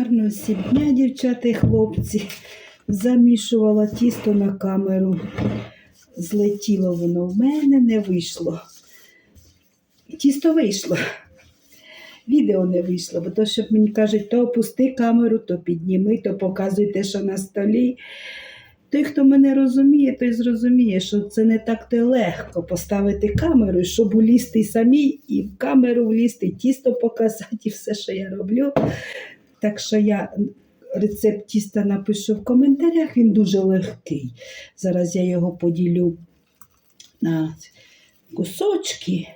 Гарно всі дівчата і хлопці. Замішувала тісто на камеру. Злетіло воно в мене, не вийшло. Тісто вийшло. Відео не вийшло, бо то, що мені кажуть, то опусти камеру, то підніми, то показуй те, що на столі. Той, хто мене розуміє, той зрозуміє, що це не так то легко поставити камеру, щоб улізти самі, і в камеру влізти, тісто показати, і все, що я роблю. Так що я рецепт тіста напишу в коментарях, він дуже легкий. Зараз я його поділю на кусочки,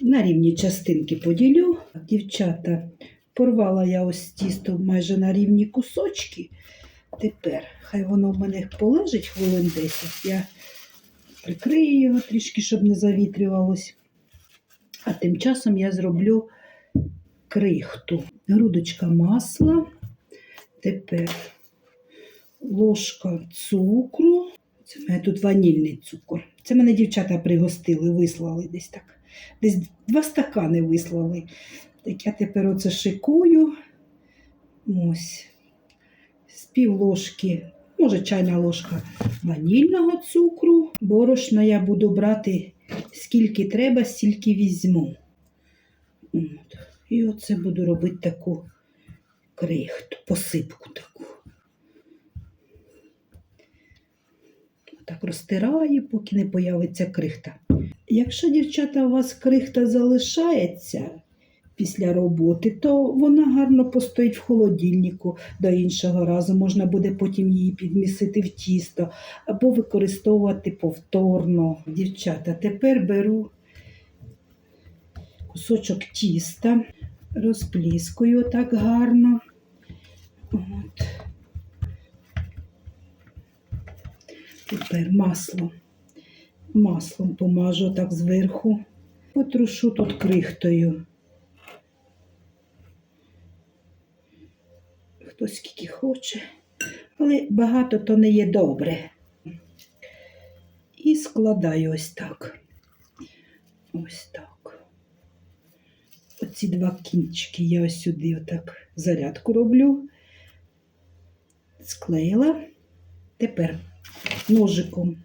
на рівні частинки поділю. Дівчата, порвала я ось тісто майже на рівні кусочки. Тепер хай воно в мене полежить хвилин 10. Я прикрию його трішки, щоб не завітрювалось. А тим часом я зроблю крихту. Грудочка масла. Тепер ложка цукру. Це в мене тут ванільний цукор. Це мене дівчата пригостили, вислали десь так. Десь два стакани вислали. Так я тепер оце шикую. Ось. З пів ложки, може чайна ложка ванільного цукру. Борошна я буду брати скільки треба, стільки візьму. От. І оце буду робити таку крихту, посипку таку. Так розтираю, поки не появиться крихта. Якщо, дівчата, у вас крихта залишається після роботи, то вона гарно постоїть в холодильнику до іншого разу. Можна буде потім її підмісити в тісто або використовувати повторно. Дівчата, тепер беру кусочок тіста, розпліскую так гарно. От. Тепер масло. Маслом помажу так зверху. Потрушу тут крихтою. Хто скільки хоче, але багато то не є добре. І складаю ось так. Ось так. Оці два кінчики я ось сюди отак зарядку роблю. Склеїла. Тепер ножиком.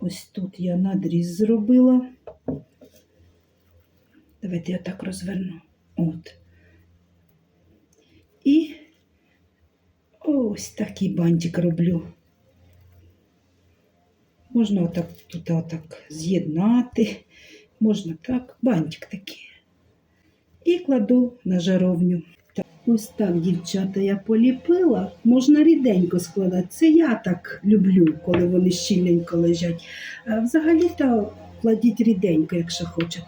Ось тут я надріз зробила. Давайте я так розверну. От. І ось такий бантик роблю. Можна отак тут отак з'єднати, можна так, бантик такий. І кладу на жаровню. Ось так, дівчата, я поліпила. Можна ріденько складати. Це я так люблю, коли вони щільненько лежать. Взагалі-то кладіть ріденько, якщо хочете.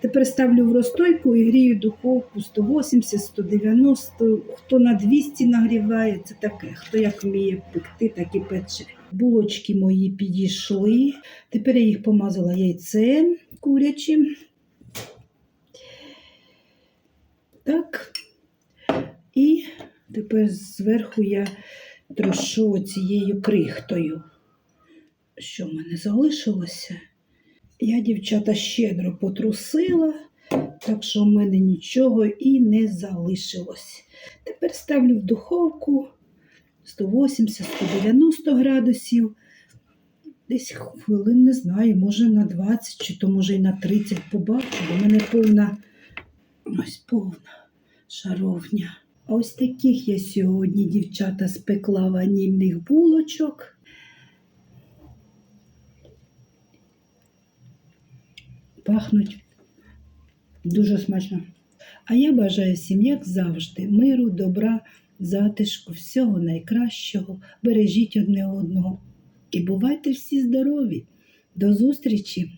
Тепер ставлю в розстойку і грію духовку 180-190, хто на 200 нагріває, це таке, хто як вміє пекти, так і пече. Булочки мої підійшли. Тепер я їх помазала яйцем курячим. Так. І тепер зверху я трошу цією крихтою. Що в мене залишилося? Я, дівчата, щедро потрусила, так що в мене нічого і не залишилось. Тепер ставлю в духовку 180-190 градусів. Десь хвилин не знаю, може на 20 чи то може і на 30 побачу, бо в мене повна ось повна шаровня. Ось таких я сьогодні, дівчата, спекла ванільних булочок. Пахнуть дуже смачно. А я бажаю всім, як завжди, миру, добра, затишку, всього найкращого. Бережіть одне одного. І бувайте всі здорові. До зустрічі!